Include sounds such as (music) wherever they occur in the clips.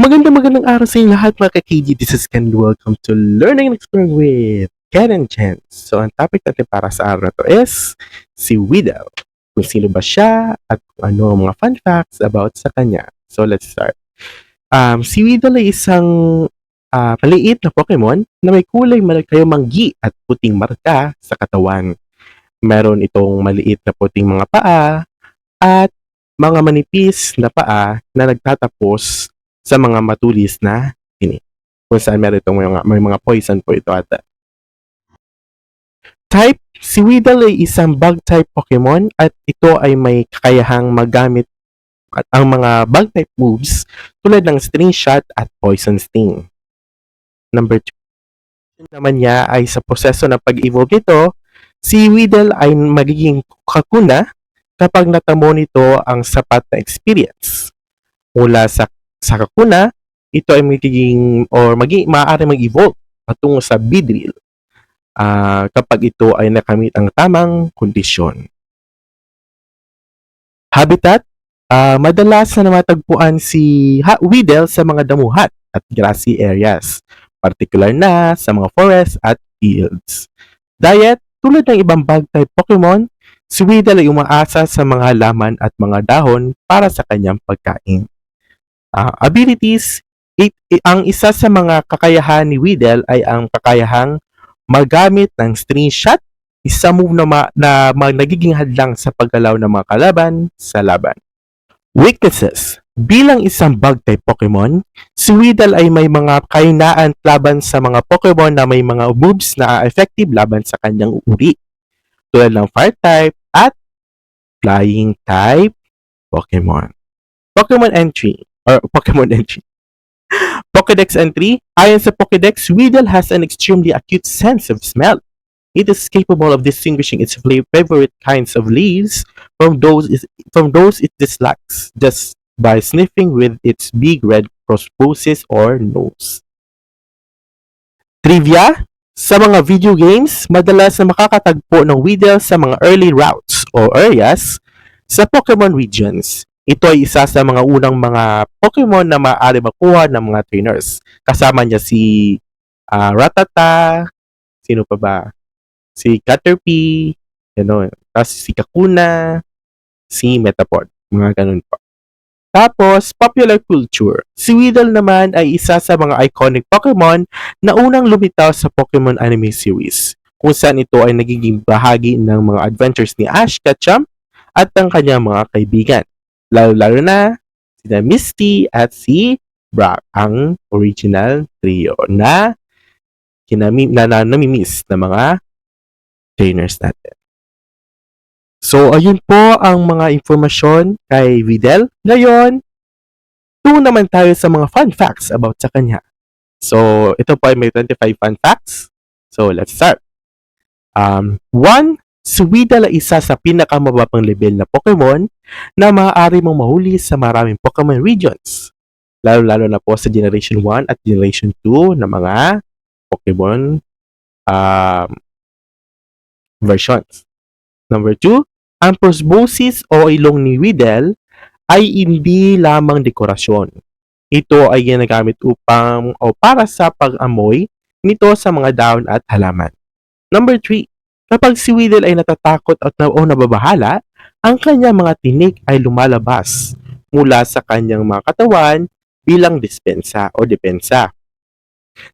Magandang magandang araw sa inyo lahat mga ka-KG. This is Ken. Welcome to Learning and Exploring with Ken and Chen. So, ang topic natin para sa araw na to is si Weedle. Kung sino ba siya at kung ano ang mga fun facts about sa kanya. So, let's start. Um, si Weedle ay isang ah, maliit na Pokemon na may kulay malagkayo manggi at puting marka sa katawan. Meron itong maliit na puting mga paa at mga manipis na paa na nagtatapos sa mga matulis na tinik. Kung saan meron itong mga, may mga poison po ito ata. Type, si Weedle ay isang bug-type Pokemon at ito ay may kakayahang magamit at ang mga bug-type moves tulad ng String Shot at Poison Sting. Number 2. naman niya ay sa proseso ng pag-evolve nito, si Weedle ay magiging kakuna kapag natamo nito ang sapat na experience. Mula sa sa kakuna, ito ay magiging or maging maaari mag-evolve patungo sa Beedrill ah, kapag ito ay nakamit ang tamang kondisyon. Habitat, ah, madalas na namatagpuan si Weedle sa mga damuhat at grassy areas, particular na sa mga forest at fields. Diet, tulad ng ibang bug-type Pokemon, si Weedle ay umaasa sa mga halaman at mga dahon para sa kanyang pagkain. Ah, abilities, it, i- ang isa sa mga kakayahan ni Weedle ay ang kakayahang magamit ng string shot, isa move na, ma, na ma- nagiging hadlang sa paggalaw ng mga kalaban sa laban. Weaknesses Bilang isang bug-type Pokemon, si Weedle ay may mga kainaan laban sa mga Pokemon na may mga moves na effective laban sa kanyang uri. Tulad ng Fire-type at Flying-type Pokemon. Pokemon Entry or Pokemon (laughs) entry. Pokédex entry, ayon sa Pokédex, Weedle has an extremely acute sense of smell. It is capable of distinguishing its favorite kinds of leaves from those is, from those it dislikes just by sniffing with its big red proboscis or nose. Trivia, sa mga video games, madalas na makakatagpo ng Weedle sa mga early routes o areas sa Pokemon regions. Ito ay isa sa mga unang mga Pokemon na maaari makuha ng mga trainers. Kasama niya si ah, Ratata, sino pa ba? Si Caterpie, gano'n. Tapos si Kakuna, si Metapod. Mga ganun po. Tapos, popular culture. Si Weedle naman ay isa sa mga iconic Pokemon na unang lumitaw sa Pokemon anime series, kung saan ito ay nagiging bahagi ng mga adventures ni Ash Ketchum at ng kanyang mga kaibigan. Lalo-lalo na sina Misty at si Brock, ang original trio na kinami na, na namimiss ng mga trainers natin. So, ayun po ang mga informasyon kay Videl. Ngayon, tungo naman tayo sa mga fun facts about sa kanya. So, ito po ay may 25 fun facts. So, let's start. Um, one, si Videl ay isa sa pinakamababang level na Pokemon na maaari mong mahuli sa maraming Pokemon regions. Lalo-lalo na po sa Generation 1 at Generation 2 na mga Pokemon um, versions. Number 2, ang proboscis o ilong ni Weedle ay hindi lamang dekorasyon. Ito ay ginagamit upang o para sa pag-amoy nito sa mga dahon at halaman. Number 3, kapag si Weedle ay natatakot at na, o nababahala, ang kanyang mga tinik ay lumalabas mula sa kanyang mga katawan bilang dispensa o depensa.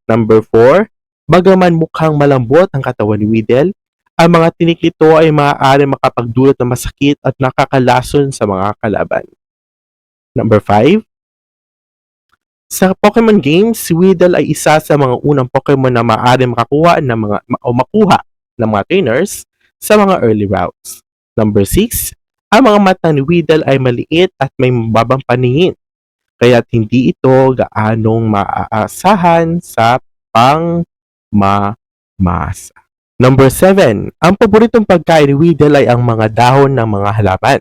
Number 4, bagaman mukhang malambot ang katawan ni Weedle, ang mga tinik nito ay maaari makapagdulot ng masakit at nakakalason sa mga kalaban. Number 5, sa Pokemon games, si Weedle ay isa sa mga unang Pokemon na maaari makakuha ng mga o makuha ng mga trainers sa mga early routes. Number 6, ang mga mata ni Weedle ay maliit at may mababang paningin, kaya't hindi ito gaanong maaasahan sa pangmamasa. Number 7, ang paboritong pagkain ni Weedle ay ang mga dahon ng mga halaman,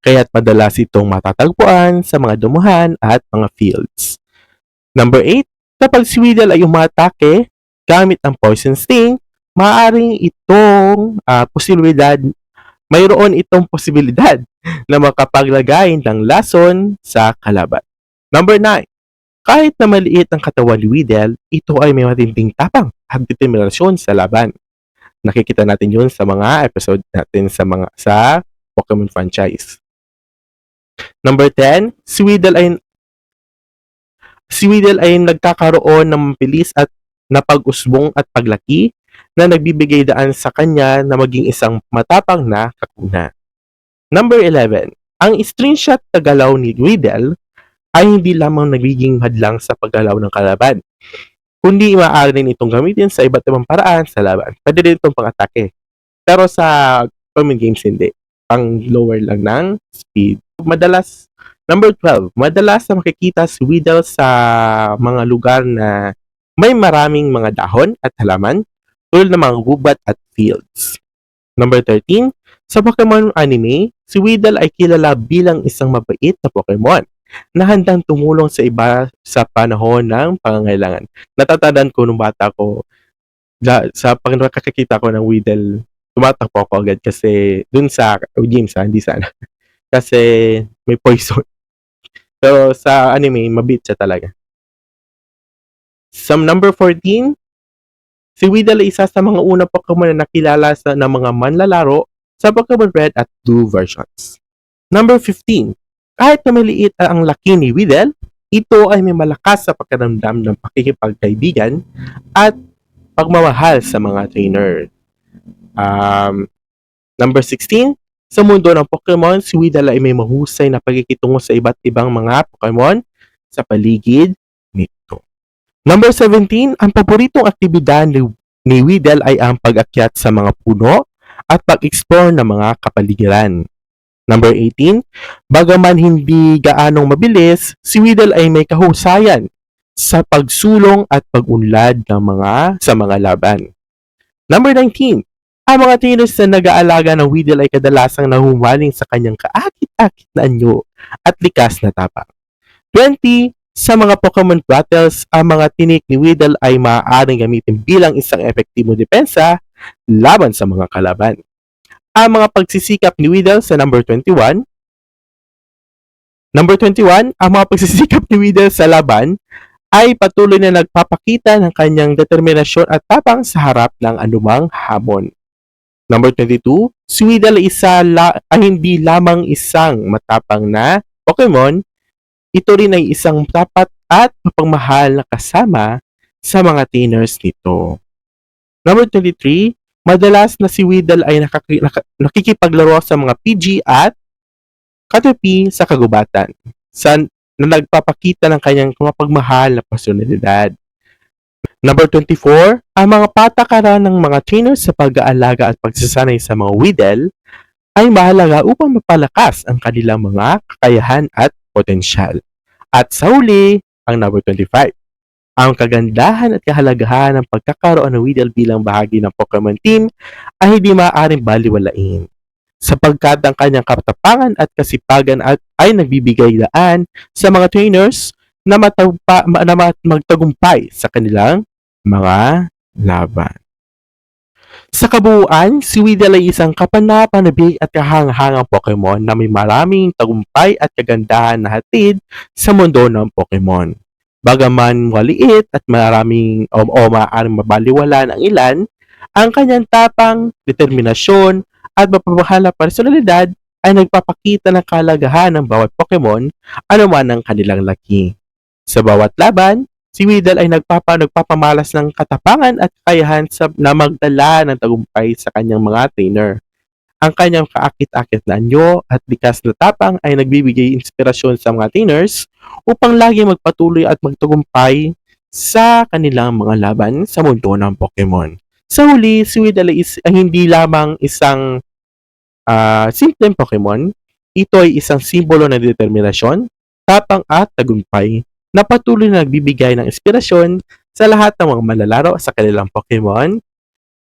kaya't madalas itong matatagpuan sa mga dumuhan at mga fields. Number 8, kapag si Weedle ay umatake gamit ang Poison Sting, maaaring itong ah, posibilidad, mayroon itong posibilidad (laughs) na makapaglagay ng lason sa kalaban. Number 9, Kahit na maliit ang katawan ni Weedle, ito ay may matinding tapang at determinasyon sa laban. Nakikita natin yun sa mga episode natin sa mga sa Pokemon franchise. Number 10, si Weedle ay si Weedle ay nagkakaroon ng mabilis at napag-usbong at paglaki na nagbibigay daan sa kanya na maging isang matapang na kakuna. Number 11, ang stringshot na galaw ni Weedle ay hindi lamang nagiging hadlang sa paggalaw ng kalaban, kundi maaari rin itong gamitin sa iba't ibang paraan sa laban. Pwede rin itong pang-atake. Pero sa common games hindi. Pang lower lang ng speed. Madalas, number 12, madalas na makikita si Weedle sa mga lugar na may maraming mga dahon at halaman tulad ng mga gubat at fields. Number 13, sa Pokemon anime, si Weedle ay kilala bilang isang mabait na Pokemon na handang tumulong sa iba sa panahon ng pangangailangan. Natatandaan ko nung bata ko, sa pag nakakakita ko ng Weedle, tumatakbo ako agad kasi dun sa games ha, hindi sana. (laughs) kasi may poison. (laughs) Pero sa anime, mabit siya talaga. Sa number 14, si Weedle ay isa sa mga unang Pokemon na nakilala sa ng mga manlalaro sa Pokemon Red at Blue versions. Number 15, kahit na maliit ang laki ni Weedle, ito ay may malakas sa pakiramdam ng pakikipagkaibigan at pagmamahal sa mga trainer. Um, number 16, sa mundo ng Pokemon, si Weedle ay may mahusay na pagkikitungo sa iba't ibang mga Pokemon sa paligid. Number 17, ang paboritong aktibidad ni, ni Weedle ay ang pag-akyat sa mga puno at pag-explore ng mga kapaligiran. Number 18, bagaman hindi gaanong mabilis, si Weedle ay may kahusayan sa pagsulong at pag-unlad ng mga sa mga laban. Number 19, ang mga trainers na nag-aalaga ng Weedle ay kadalasang nahumaling sa kanyang kaakit-akit na anyo at likas na tapang. 20, sa mga Pokemon battles, ang mga tinik ni Weedle ay maaaring gamitin bilang isang epektibong depensa laban sa mga kalaban ang mga pagsisikap ni Weedle sa number 21. Number 21, ang mga pagsisikap ni Weedle sa laban ay patuloy na nagpapakita ng kanyang determinasyon at tapang sa harap ng anumang hamon. Number 22, si Weedle isa la, ay hindi lamang isang matapang na Pokemon, ito rin ay isang tapat at mapagmahal na kasama sa mga trainers nito. Number 23, madalas na si Weedle ay nakaki- nak- nakikipaglaro sa mga PG at katupi sa kagubatan sa, na nagpapakita ng kanyang mapagmahal na personalidad. Number 24, ang mga patakaran ng mga trainers sa pag-aalaga at pagsasanay sa mga Weedle ay mahalaga upang mapalakas ang kanilang mga kakayahan at potensyal. At sa huli, ang number 25, ang kagandahan at kahalagahan ng pagkakaroon ng Weedle bilang bahagi ng Pokemon Team ay hindi maaaring baliwalain sapagkat ang kanyang katapangan at kasipagan at ay nagbibigay daan sa mga trainers na, matagpa, na magtagumpay sa kanilang mga laban. Sa kabuuan, si Weedle ay isang kapanapanabig at kahanghangang Pokemon na may maraming tagumpay at kagandahan na hatid sa mundo ng Pokemon. Bagaman maliit at maraming o, o maaaring mabaliwala ng ilan, ang kanyang tapang, determinasyon, at mapamahal na personalidad ay nagpapakita ng kalagahan ng bawat Pokemon anuman ang kanilang laki. Sa bawat laban, si Weedle ay nagpapa, nagpapamalas ng katapangan at kakayahan sa, na magdala ng tagumpay sa kanyang mga trainer. Ang kanyang kaakit-akit na anyo at likas na tapang ay nagbibigay inspirasyon sa mga trainers upang lagi magpatuloy at magtagumpay sa kanilang mga laban sa mundo ng Pokemon. Sa huli, si Weedle is ay hindi lamang isang uh, simpleng Pokemon, ito ay isang simbolo ng determinasyon, tapang at tagumpay na patuloy na nagbibigay ng inspirasyon sa lahat ng mga malalaro sa kanilang Pokemon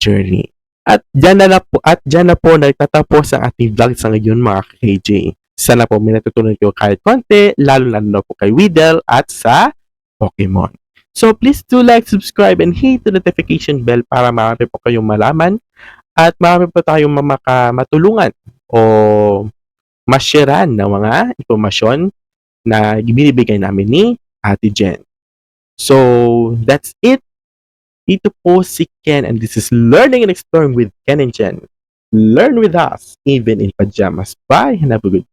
journey. At dyan na, po, at dyan na po nagtatapos ang ating vlog sa ngayon mga KJ. Sana po may natutunan kayo kahit konti, lalo na na po kay Weedle at sa Pokemon. So please do like, subscribe, and hit the notification bell para marami po kayong malaman at marami po tayong mamaka matulungan o masyaran ng mga impormasyon na binibigay namin ni Ate Jen. So, that's it. Ito po si Ken and this is Learning and Exploring with Ken and Jen. Learn with us, even in pajamas. Bye and have a good